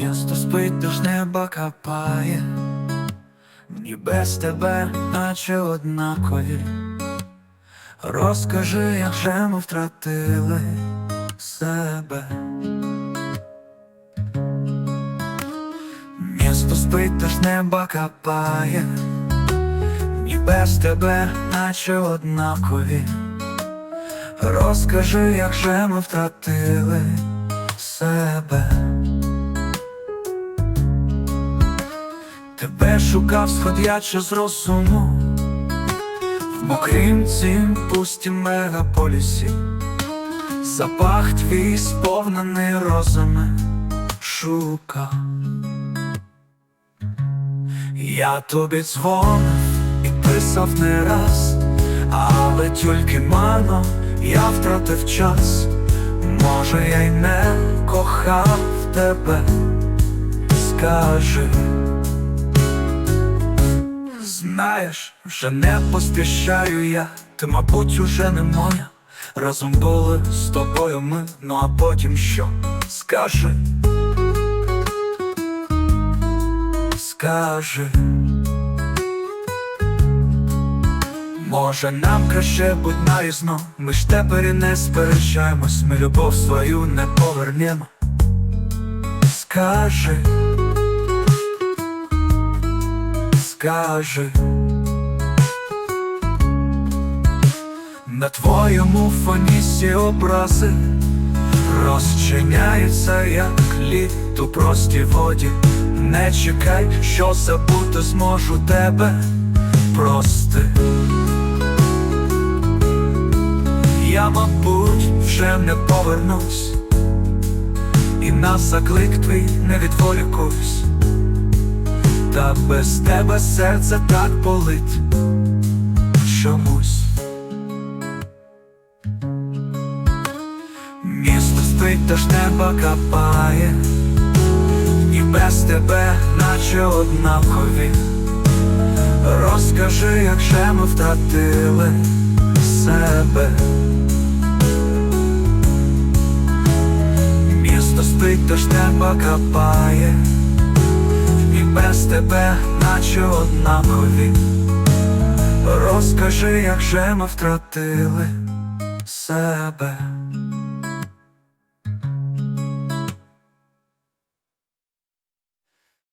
Місто спить, тож неба капає, Мені без тебе, наче однакові. Розкажи, як же ми втратили себе. Місто спить, тож неба капає, Мені без тебе, наче однакові. Розкажи, як же ми втратили себе. Тебе шукав, сходячи з розуму В мокрім цім пустім мегаполісі. Запах твій сповнений розами шукав Я тобі дзвонив і писав не раз, але тільки мано я втратив час. Може, я й не кохав тебе, скажи. Знаєш, вже не поспішаю я, ти, мабуть, уже не моя. Разом були з тобою ми, ну а потім що? Скажи. Скажи. Може нам краще будь нарізно, ми ж тепер і не сперечаємось, ми любов свою не повернемо. Скажи. Скажи. На твоєму фоні всі образи розчиняються, як лід у простій воді. Не чекай, що забути зможу тебе прости. Я, мабуть, вже не повернусь, і на заклик твій не відволікусь, та без тебе серце так болить чомусь. Місто спить, та ж неба капає, і без тебе, наче однакові. Розкажи, як же ми втратили себе. Місто спить, тож неба капає, тебе, наче однакові. Розкажи, як же ми втратили себе.